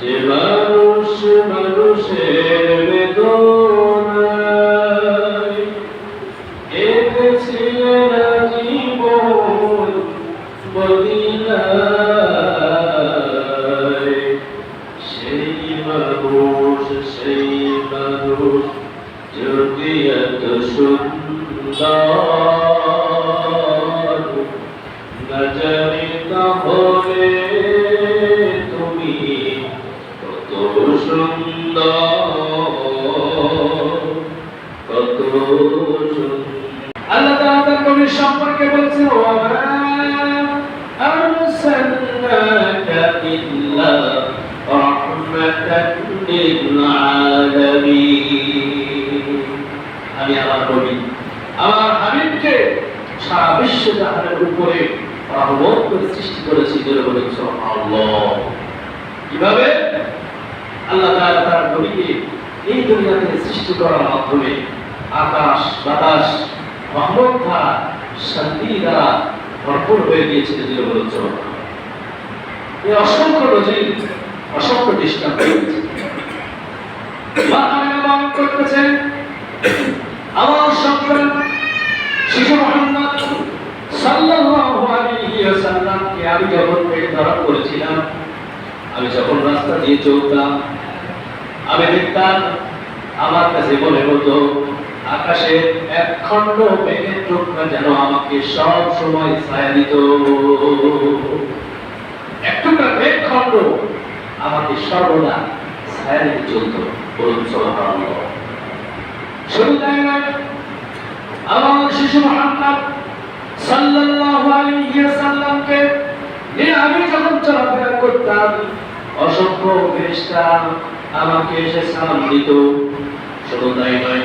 যে মানুষ মানুষের বেদনায় এঁকেছিলেন জীবন মদিনায়। সেই মানুষ সেই মানুষ যদি এত সুন্দর। সম্পর্কে আলামিন। আমি আমার নবী, আমার হাবিবকে সারা বিশ্ব জাহানের উপরে রহমত করে সৃষ্টি করেছি যেটা বলে আল্লাহ কীভাবে? আল্লাহ তাআলা তার নবীকে এই দুনিয়াতে সৃষ্টি করার মাধ্যমে আকাশ, বাতাস, রহমত দ্বারা শান্তি দ্বারা ভরপুর হয়ে গিয়েছিল যেটা বলে এই অসংখ্য নজির, অসংখ্য দৃষ্টান্ত আমার আমি পেট করেছিলাম আমি যখন রাস্তা দিয়ে চলতাম, আমি দেখতাম আমার কাছে মনে হতো আকাশে এক খণ্ড মেঘের টুকরা যেন আমাকে সব সময় ছায়া দিত। এক আমাকে সর্বদা ছায়া দিতে চলত, বলুন তাই নয় আমার শিশু মোহাম্মদ সাল্লাল্লাহু আলাইহি আমি যখন চলাফেরা করতাম অসংখ্য ফেরেশতা আমাকে এসে সালাম দিত। শুধু তাই নয়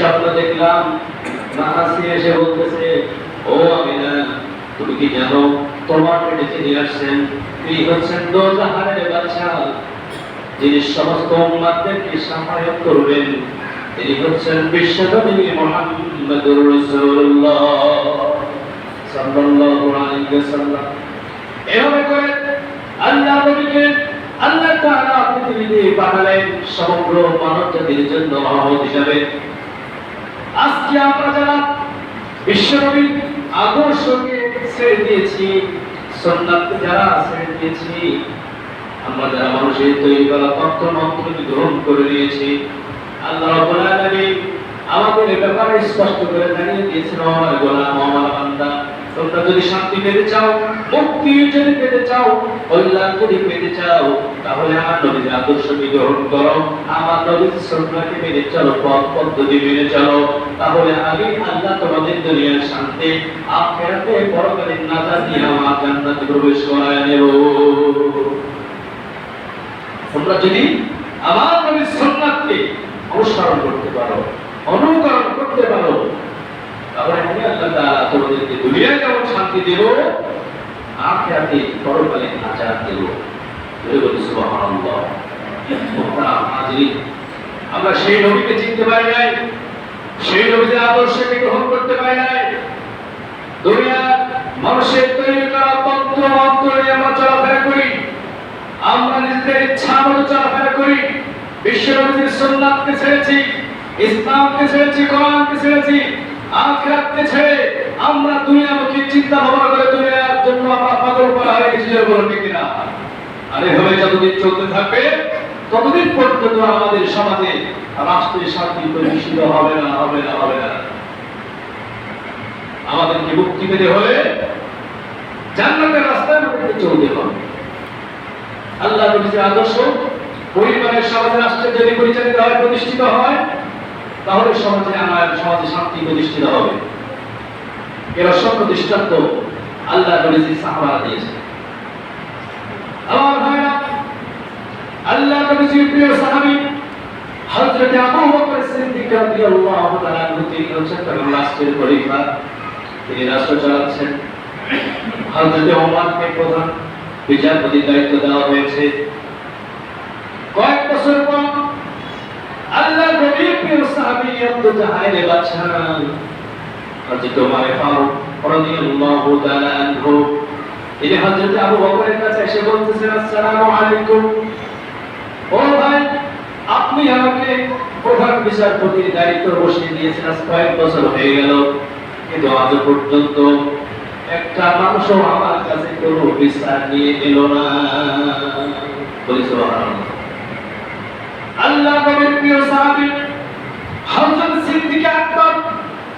স্বপ্ন দেখলাম এসে বলতেছে, ও তুমি কি জানো আসছেন হচ্ছেন দোজাহারের বাদশা যিনি সমস্ত উম্মাদেরকে সাহায্য করবেন, তিনি হচ্ছেন রাসূলুল্লাহ সাল্লাল্লাহু আলাইহি ওয়াসাল্লাম। এভাবে করে আল্লাহ নবীকে, আল্লাহ তাআলা পৃথিবীতে পাঠালেন সমগ্র মানব জাতির জন্য রহমত হিসাবে। আজকে আমরা যারা বিশ্বনবীর আদর্শকে ছেড়ে দিয়েছি সন্ন্যাতকে যারা ছেড়ে দিয়েছি, আমরা যারা মানুষের তৈরি করা তত্ত্ব মন্ত্রকে গ্রহণ করে নিয়েছি, আল্লাহ রাব্বুল আলামিন আমাদের ব্যাপারে স্পষ্ট করে জানিয়ে দিয়েছেন আমার গোলাম আমার বান্দা, তোমরা যদি শান্তি পেতে চাও পেতে চাও, কল্যাণ যদি পেতে চাও, তাহলে আমার নবীর আদর্শকে গ্রহণ করো। আমার নবীর সুন্নাহকে মেনে চলো, পথ পদ্ধতি মেনে চলো। তাহলে আমি আল্লাহ তোমাদের দুনিয়ার শান্তি পরকালীন আমার জান্নাতে প্রবেশ করায় নেব। তোমরা যদি আমার নবীর অনুসরণ করতে পারো, অনুকরণ করতে পারো, তাহলে আমি আল্লাহ তোমাদেরকে দুনিয়ায় যেমন শান্তি দেব। আমরা সেই নবীকে চিনতে পারি নাই। সেই নবীর আদর্শকে গ্রহণ করতে পারি নাই। দুনিয়ার মানুষের তৈরি করা তন্ত্র মন্ত্র নিয়ে আমরা চলাফেরা করি। আমরা নিজেদের ইচ্ছা মতো চলাফেরা করি। বিশ্ব নবীর সুন্নাতকে ছেড়েছি, ইসলামকে ছেড়েছি, কোরআনকে ছেড়েছি, আখিরাতকে ছেড়ে আমরা দুনিয়ামুখী চিন্তা ভাবনা আমাদের সমাজে রাষ্ট্রের শান্তি প্রতিষ্ঠিত হবে না হবে না হবে না। আমাদেরকে মুক্তি পেতে হলে জান্নাতের রাস্তায় চলতে হবে। আল্লাহ আদর্শ, পরিবারের সমাজে রাষ্ট্রে যদি পরিচালিত হয়, প্রতিষ্ঠিত হয়, তাহলে সমাজে আমার সমাজে শান্তি প্রতিষ্ঠিত হবে। এর অসংখ্য দৃষ্টান্ত আল্লাহ নবীজি সাহাবারা দিয়েছে। আমার ভাইরা, আল্লাহ নবীজির প্রিয় সাহাবী, হযরত আবু বকর সিদ্দিক রাদিয়াল্লাহু তাআলা তিনি হচ্ছেন তার রাষ্ট্রের খলিফা। তিনি রাষ্ট্র চালাচ্ছেন। হযরত ওমরকে প্রধান বিচারপতি দায়িত্ব দেওয়া হয়েছে। কয়েক বছর পর আল্লাহ নবীর প্রিয় সাহাবী, আব্দুল জাহাইরে বাদশা আপনি আমাকে প্রধান বিচারপতির দায়িত্ব বসিয়ে দিয়েছেন, আজ কয়েক বছর হয়ে গেল। কিন্তু আজ পর্যন্ত একটা মানুষও আমার কাছে কোনো বিচার নিয়ে এলো না। আল্লাহ নবীর প্রিয় সাহাবী, হযরত সিদ্দিক আকবর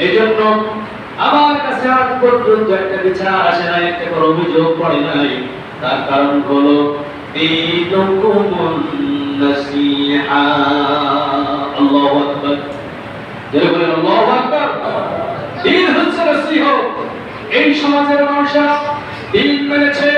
এই জন্য আমার কাছে আজ পর্যন্ত একটা বিচার আসে নাই, একটা অভিযোগ পড়ে নাই। তার কারণ হলো নসিহত। এই সমাজের মানুষেরা দিন মেনেছে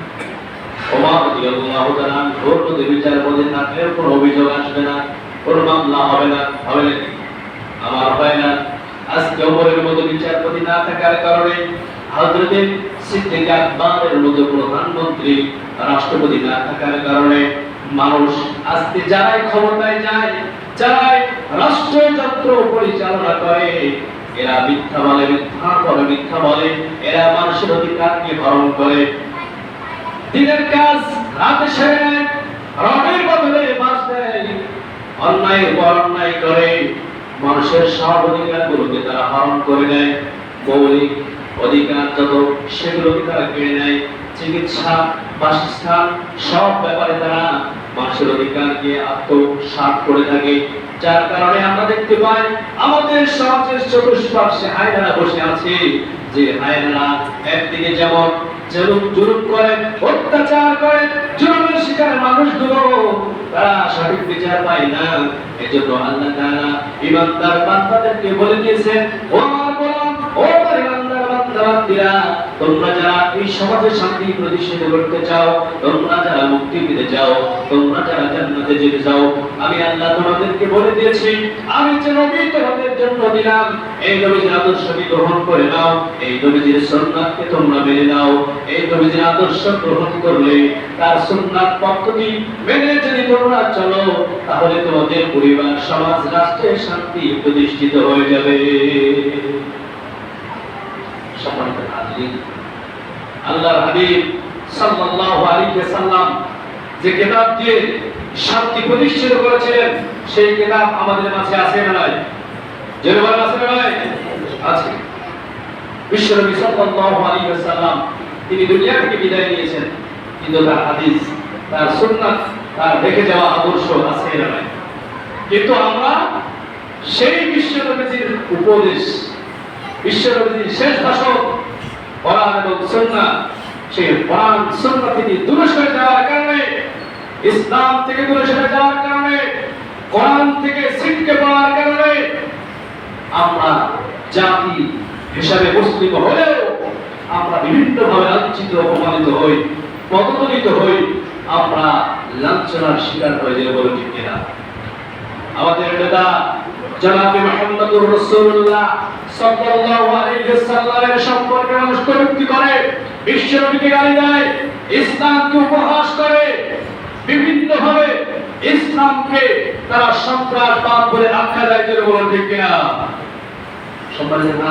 আজকে রাষ্ট্রপতি না থাকার কারণে মানুষ আজকে যারাই ক্ষমতায় যায় যারাই রাষ্ট্রযন্ত্র পরিচালনা করে এরা মিথ্যা বলে মিথ্যা বলে মিথ্যা বলে, এরা মানুষের অধিকারকে হরণ করে। দিনের কাজ রাতে সেরে রবের বদলে বাস দেয়। অন্যায়ের উপর অন্যায় করে, মানুষের সব অধিকার গুলোকে তারা হরণ করে নেয়। মৌলিক অধিকার যত, সেগুলোকে তারা কেড়ে নেয়। চিকিৎসা, বাসস্থান, সব ব্যাপারে তারা মানুষের অধিকারকে আত্মসাৎ করে থাকে। যার কারণে আমরা দেখতে পাই, আমাদের সমাজের চতুষ্পার্শ্বে হায়নারা বসে আছে। যে হায়নারা একদিকে যেমন জুলুম জুলুম করে, অত্যাচার করে, জুলুমের শিকার মানুষগুলো, তারা সঠিক বিচার পায় না। এজন্য আল্লাহ তাআলা ইমানদার বান্দাদেরকে বলে দিয়েছেন, ও বান্দিরা তোমরা যারা এই সমাজে শান্তি প্রতিষ্ঠিত করতে চাও, তোমরা যারা মুক্তি পেতে চাও, তোমরা যারা জান্নাতে যেতে চাও, আমি আল্লাহ তোমাদেরকে বলে দিয়েছি, আমি যে নবী তোমাদের জন্য দিলাম, এই নবীর আদর্শকে গ্রহণ করে নাও, এই নবীর তোমরা মেনে নাও, এই নবীর আদর্শ গ্রহণ করলে তার সুন্নাত পদ্ধতি মেনে যদি তোমরা চলো, তাহলে তোমাদের পরিবার, সমাজ, রাষ্ট্রের শান্তি প্রতিষ্ঠিত হয়ে যাবে সম্মানিত হাজিরিন আল্লাহর হাবিব সাল্লাল্লাহু আলাইহি ওয়াসাল্লাম যে কিতাব দিয়ে শান্তি প্রতিষ্ঠিত করেছিলেন, সেই কিতাব আমাদের মাঝে আছে না নাই? জেরুবার আছে না নাই? আছে। বিশ্বনবী সাল্লাল্লাহু আলাইহি ওয়াসাল্লাম তিনি দুনিয়া থেকে বিদায় নিয়েছেন, কিন্তু তার হাদিস, তার সুন্নাত, তার রেখে যাওয়া আদর্শ আছে না নাই? কিন্তু আমরা সেই বিশ্বনবীর উপদেশ বিশ্বনবীর শেষ ভাষণ কোরআন এবং সুন্নাহ, সেই কোরআন সুন্নাহ থেকে দূরে সরে যাওয়ার কারণে, ইসলাম থেকে দূরে সরে যাওয়ার কারণে, কোরআন থেকে ছিটকে পড়ার কারণে আমরা জাতি হিসাবে মুসলিম হলেও আমরা বিভিন্ন ভাবে লাঞ্ছিত, অপমানিত হই, পদদলিত হই, আমরা লাঞ্ছনার শিকার হয়ে যাই বলে ঠিক কিনা? আমাদের নেতা জনাবে মুহাম্মদুর রাসূলুল্লাহ মানুষ করে বিশ্বনবীকে গালি দেয় ইসলামকে উপহাস করে বিভিন্ন ভাবে ইসলামকে তারা সন্ত্রাসবাদ বলে আখ্যা দেয় বলে সম্মানিত